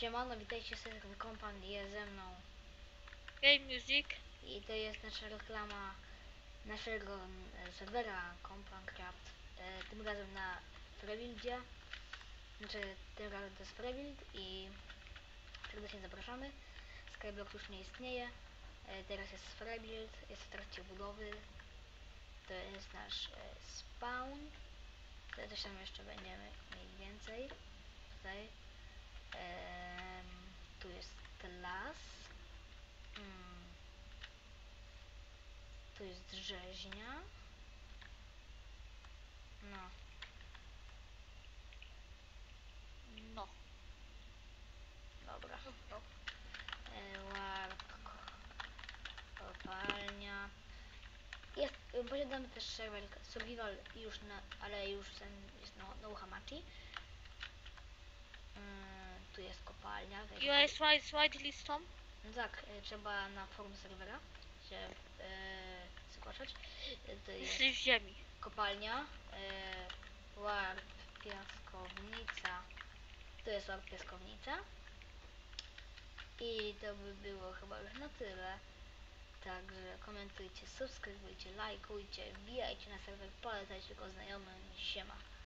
Siemano, witajcie serwer Kompan jest ze mną. Game Music. i to jest nasza reklama naszego mm, serwera Kompan.craft e, tym razem na Freebuildzie znaczy tym razem to jest Freebuild i serdecznie zapraszamy. Skyblock już nie istnieje. E, teraz jest Freebuild, jest w trakcie budowy. To jest nasz e, spawn. To coś tam jeszcze będziemy mieli więcej. Tutaj Em, tu jest las. Mm. Tu jest rzeźnia. No. No. Dobra. E, Warp. Kopalnia. Jest, posiadamy też serwer survival już na, ale już ten jest no, no Hamachi. Mm, tu jest kopalnia. You are white, white listą? No tak, y, trzeba na forum serwera się e, zgłaszać. Y, To jest Jesteś w ziemi. kopalnia, e, piaskownica. To jest warp, piaskownica. I to by było chyba już na tyle. Także komentujcie, subskrybujcie, lajkujcie, wbijajcie na serwer, polecajcie go znajomym. Siema.